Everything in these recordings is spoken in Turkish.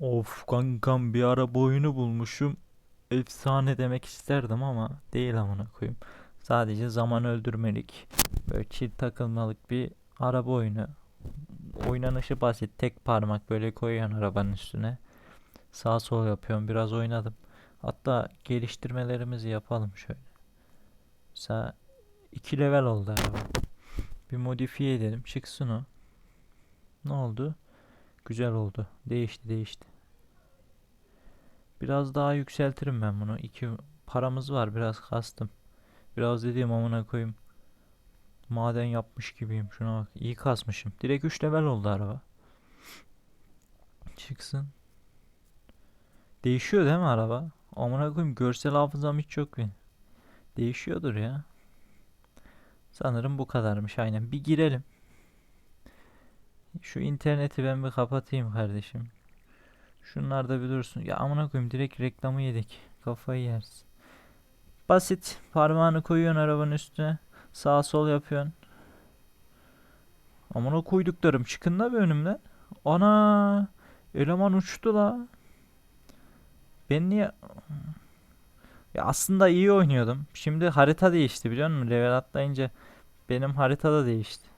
Of kankam bir araba oyunu bulmuşum. Efsane demek isterdim ama değil amına koyayım. Sadece zaman öldürmelik. Böyle chill takılmalık bir araba oyunu. Oynanışı basit. Tek parmak böyle koyuyorsun arabanın üstüne. Sağ sol yapıyorum. Biraz oynadım. Hatta geliştirmelerimizi yapalım şöyle. Mesela 2 level oldu araba. Bir modifiye edelim. Çıksın o. Ne oldu? Güzel oldu. Değişti değişti. Biraz daha yükseltirim ben bunu. İki paramız var biraz kastım. Biraz dediğim amına koyayım. Maden yapmış gibiyim. Şuna bak. İyi kasmışım. Direkt 3 level oldu araba. Çıksın. Değişiyor değil mi araba? Amına koyayım görsel hafızam hiç yok benim. Değişiyordur ya. Sanırım bu kadarmış aynen. Bir girelim. Şu interneti ben bir kapatayım kardeşim. Şunlar da bir dursun. Ya amına koyayım direkt reklamı yedik. Kafayı yersin. Basit. Parmağını koyuyorsun arabanın üstüne. Sağ sol yapıyorsun. Amına koyduklarım çıkın da bir önümden. Ana! Eleman uçtu la. Ben niye... Ya aslında iyi oynuyordum. Şimdi harita değişti biliyor musun? Level atlayınca benim harita da değişti.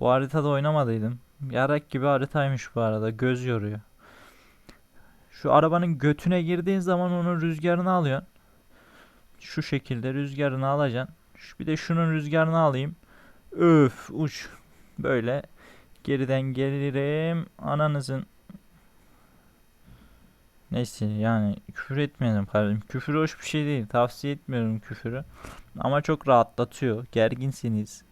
Bu haritada oynamadıydım. Yarak gibi haritaymış bu arada. Göz yoruyor. Şu arabanın götüne girdiğin zaman onun rüzgarını alıyorsun. Şu şekilde rüzgarını alacaksın. Bir de şunun rüzgarını alayım. Öf uç. Böyle geriden gelirim. Ananızın Neyse yani küfür etmeyelim kardeşim. Küfür hoş bir şey değil. Tavsiye etmiyorum küfürü. Ama çok rahatlatıyor. Gerginsiniz.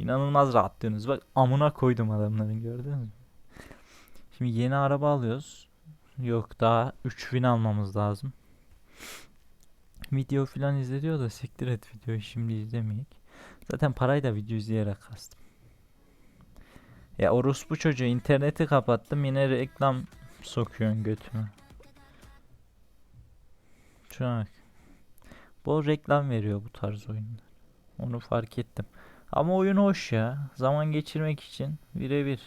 İnanılmaz rahatlıyorsunuz. Bak amına koydum adamların gördünüz mü? Şimdi yeni araba alıyoruz. Yok daha 3000 almamız lazım. Video filan izleniyor da siktir et videoyu şimdi izlemeyek. Zaten parayı da video izleyerek kastım. Ya orospu çocuğu interneti kapattım yine reklam sokuyorsun götüme. Şuna bak. Bol reklam veriyor bu tarz oyunlar. Onu fark ettim. Ama oyun hoş ya. Zaman geçirmek için birebir.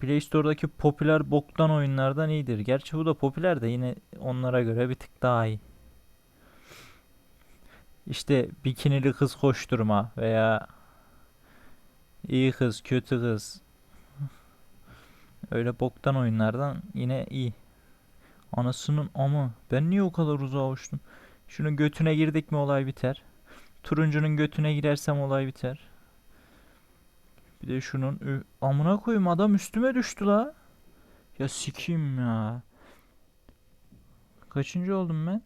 Play Store'daki popüler boktan oyunlardan iyidir. Gerçi bu da popüler de yine onlara göre bir tık daha iyi. İşte bikinili kız koşturma veya iyi kız, kötü kız. Öyle boktan oyunlardan yine iyi. Anasının ama ben niye o kadar uzağa uçtum? Şunun götüne girdik mi olay biter. Turuncunun götüne girersem olay biter. Bir de şunun amına koyayım adam üstüme düştü la. Ya sikeyim ya. Kaçıncı oldum ben?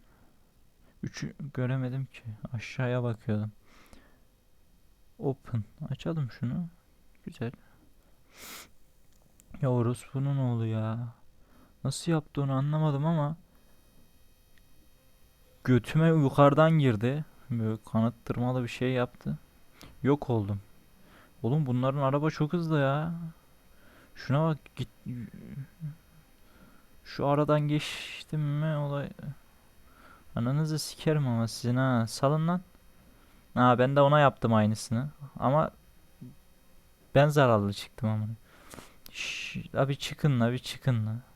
Üçü göremedim ki. Aşağıya bakıyordum. Open. Açalım şunu. Güzel. Ya orospunun oğlu ya. Nasıl yaptı onu anlamadım ama götüme yukarıdan girdi. Böyle kanat tırmalı bir şey yaptı. Yok oldum. Oğlum bunların araba çok hızlı ya. Şuna bak git. Şu aradan geçtim mi olay. Ananızı sikerim ama sizin ha. Salın lan. Ha ben de ona yaptım aynısını. Ama ben zararlı çıktım ama. Şş, abi çıkın la bir çıkın la.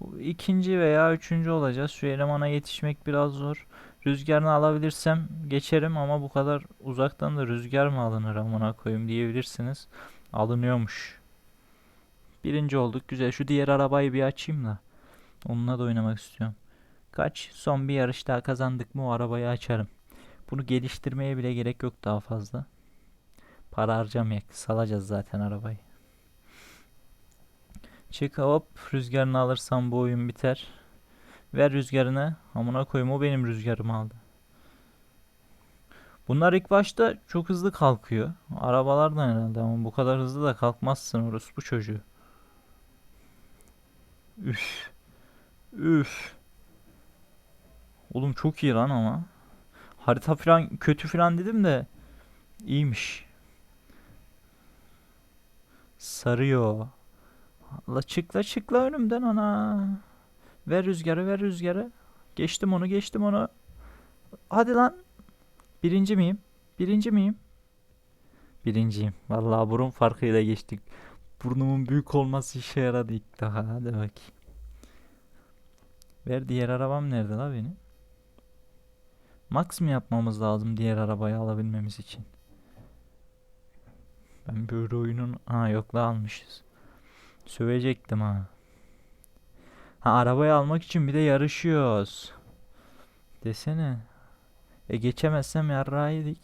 Bu ikinci veya üçüncü olacağız. Şu elemana yetişmek biraz zor. Rüzgarını alabilirsem geçerim ama bu kadar uzaktan da rüzgar mı alınır amına koyayım diyebilirsiniz. Alınıyormuş. Birinci olduk. Güzel. Şu diğer arabayı bir açayım da. Onunla da oynamak istiyorum. Kaç? Son bir yarış daha kazandık mı o arabayı açarım. Bunu geliştirmeye bile gerek yok daha fazla. Para harcamayak. Salacağız zaten arabayı. Çık hop rüzgarını alırsam bu oyun biter. Ver rüzgarını. Amına koyayım o benim rüzgarımı aldı. Bunlar ilk başta çok hızlı kalkıyor. Arabalardan herhalde ama bu kadar hızlı da kalkmazsın orospu çocuğu. Üf. Üf. Oğlum çok iyi lan ama. Harita falan kötü falan dedim de iyiymiş. Sarıyor. La çık la çık la önümden ana. Ver rüzgarı ver rüzgarı. Geçtim onu geçtim onu. Hadi lan. Birinci miyim? Birinci miyim? Birinciyim. Vallahi burun farkıyla geçtik. Burnumun büyük olması işe yaradı ilk defa. Hadi bakayım. Ver diğer arabam nerede la benim? Max mı yapmamız lazım diğer arabayı alabilmemiz için? Ben böyle oyunun... Ha yok la almışız. Sövecektim ha. Ha arabayı almak için bir de yarışıyoruz. Desene. E geçemezsem yarrağı yedik.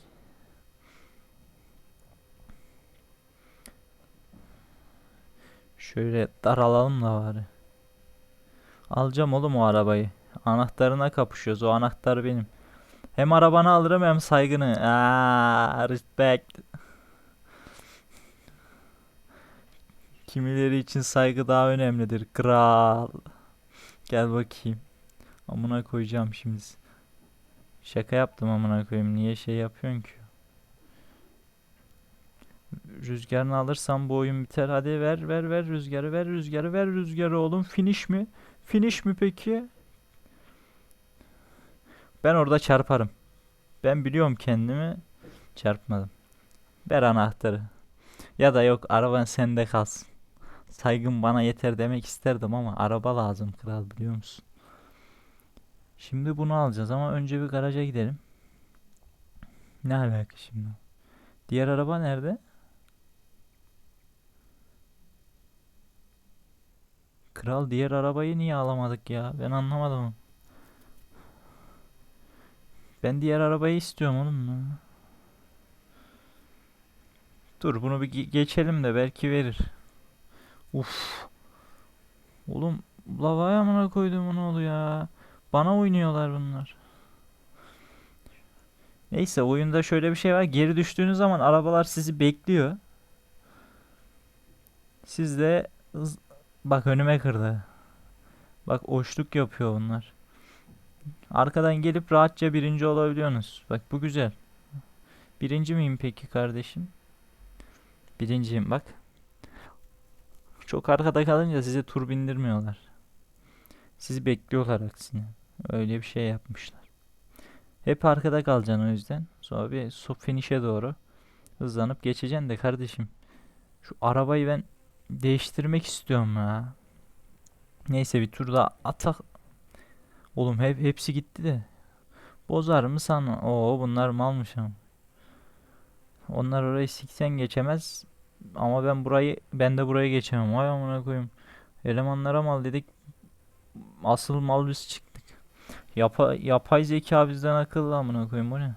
Şöyle daralalım da bari. Alacağım oğlum o arabayı. Anahtarına kapışıyoruz. O anahtar benim. Hem arabanı alırım hem saygını. Aa, respect. Kimileri için saygı daha önemlidir. Kral. Gel bakayım. Amına koyacağım şimdi. Şaka yaptım amına koyayım. Niye şey yapıyorsun ki? Rüzgarını alırsam bu oyun biter. Hadi ver ver ver rüzgarı ver rüzgarı ver rüzgarı oğlum. Finish mi? Finish mi peki? Ben orada çarparım. Ben biliyorum kendimi. Çarpmadım. Ver anahtarı. Ya da yok araban sende kalsın. Saygın bana yeter demek isterdim ama araba lazım kral biliyor musun? Şimdi bunu alacağız ama önce bir garaja gidelim. Ne alaka şimdi? Diğer araba nerede? Kral diğer arabayı niye alamadık ya? Ben anlamadım. Ben diğer arabayı istiyorum oğlum. Dur bunu bir ge- geçelim de belki verir. Uf. Oğlum lavaya amına koydum onu oluyor ya. Bana oynuyorlar bunlar. Neyse oyunda şöyle bir şey var. Geri düştüğünüz zaman arabalar sizi bekliyor. Siz de bak önüme kırdı. Bak oşluk yapıyor bunlar. Arkadan gelip rahatça birinci olabiliyorsunuz. Bak bu güzel. Birinci miyim peki kardeşim? Birinciyim bak. Çok arkada kalınca size tur bindirmiyorlar. Sizi bekliyorlar aksine. Öyle bir şey yapmışlar. Hep arkada kalacaksın o yüzden. Sonra bir so finish'e doğru hızlanıp geçeceksin de kardeşim. Şu arabayı ben değiştirmek istiyorum ya. Neyse bir tur daha atak. Oğlum hep hepsi gitti de. Bozar mı sanma? Oo bunlar malmış ama. Onlar orayı siksen geçemez. Ama ben burayı ben de burayı geçemem. Vay amına koyayım. Elemanlara mal dedik. Asıl mal biz çıktık. Yapa, yapay zeka bizden akıllı amına koyayım bu ne?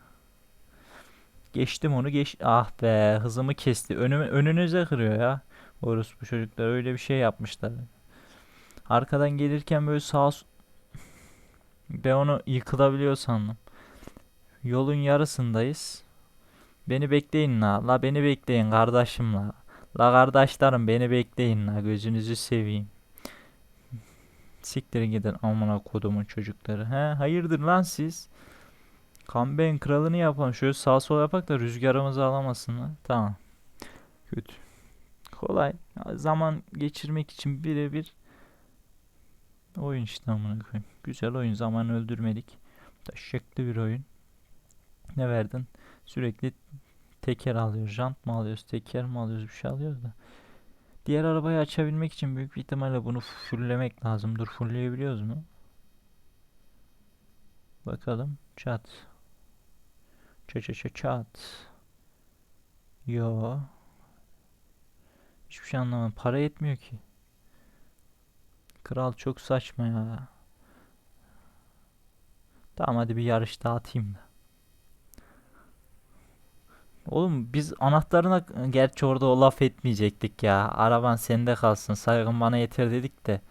Geçtim onu geç. Ah be hızımı kesti. Önüme, önünüze kırıyor ya. Orospu çocuklar öyle bir şey yapmışlar. Arkadan gelirken böyle sağa ben onu yıkılabiliyor sandım. Yolun yarısındayız. Beni bekleyin la. La beni bekleyin kardeşim la. La kardeşlerim beni bekleyin la. Gözünüzü seveyim. Siktirin gidin amına kodumun çocukları. He hayırdır lan siz? Kamben kralını yapalım. Şöyle sağ sol yapak da rüzgarımızı alamasınlar. Tamam. Kötü. Kolay. Zaman geçirmek için birebir oyun işte amına koyayım. Güzel oyun. Zaman öldürmedik. Taşaklı bir oyun. Ne verdin? Sürekli teker alıyoruz. Jant mı alıyoruz? Teker mi alıyoruz? Bir şey alıyoruz da. Diğer arabayı açabilmek için büyük bir ihtimalle bunu fulllemek lazım. Dur fullleyebiliyoruz mu? Bakalım. Çat. Ça ça ça çat. Yo. Hiçbir şey anlamadım. Para yetmiyor ki. Kral çok saçma ya. Tamam hadi bir yarış daha atayım da. Oğlum biz anahtarına gerçi orada o laf etmeyecektik ya. Araban sende kalsın. Saygın bana yeter dedik de.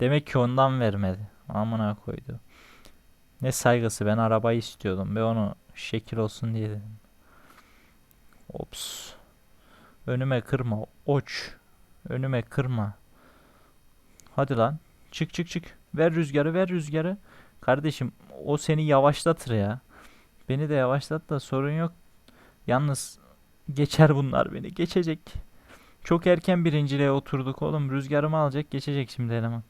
Demek ki ondan vermedi. Amına koydu. Ne saygısı ben arabayı istiyordum. Ben onu şekil olsun diye dedim. Ops. Önüme kırma. Oç. Önüme kırma. Hadi lan. Çık çık çık. Ver rüzgarı ver rüzgarı. Kardeşim o seni yavaşlatır ya. Beni de yavaşlat da sorun yok. Yalnız geçer bunlar beni. Geçecek. Çok erken birinciliğe oturduk oğlum. Rüzgarımı alacak geçecek şimdi eleman.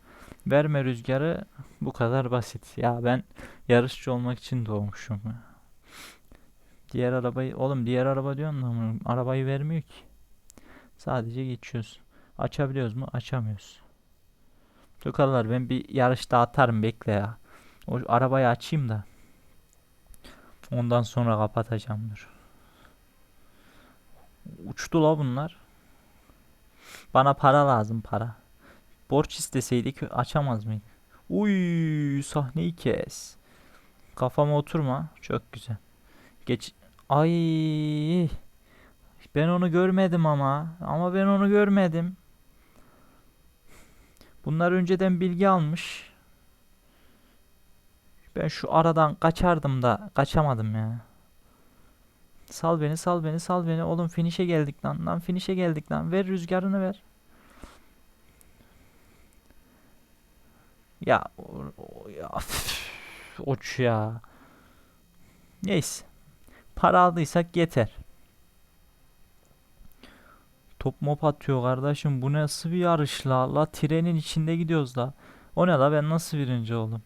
Verme rüzgarı bu kadar basit. Ya ben yarışçı olmak için doğmuşum. Diğer arabayı oğlum diğer araba diyorsun da arabayı vermiyor ki. Sadece geçiyoruz. Açabiliyoruz mu? Açamıyoruz. Tukallar ben bir yarışta atarım bekle ya. O arabayı açayım da. Ondan sonra kapatacağım dur. Uçtu la bunlar. Bana para lazım para. Borç isteseydik açamaz mıydık? Uy sahneyi kes. Kafama oturma. Çok güzel. Geç. Ay. Ben onu görmedim ama. Ama ben onu görmedim. Bunlar önceden bilgi almış. Ben şu aradan kaçardım da kaçamadım ya. Sal beni, sal beni, sal beni. Oğlum finish'e geldik lan. Lan finish'e geldik lan. Ver rüzgarını ver. Ya o- o- ya uç ya. Neyse. Para aldıysak yeter. Top mop atıyor kardeşim. Bu nasıl bir yarış la? La trenin içinde gidiyoruz la. O ne la ben nasıl birinci oldum?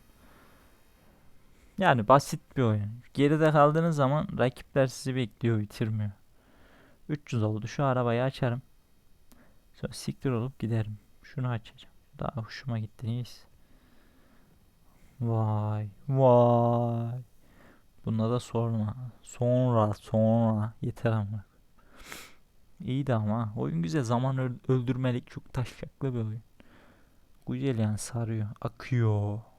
Yani basit bir oyun. Geride kaldığınız zaman rakipler sizi bekliyor bitirmiyor. 300 oldu. Şu arabayı açarım. Sonra siktir olup giderim. Şunu açacağım. Daha hoşuma gitti neyse. Vay vay. Bunda da sorma. Sonra sonra yeter ama. İyiydi ama. Oyun güzel. Zaman öl- öldürmelik çok taşaklı bir oyun. Güzel yani sarıyor. Akıyor.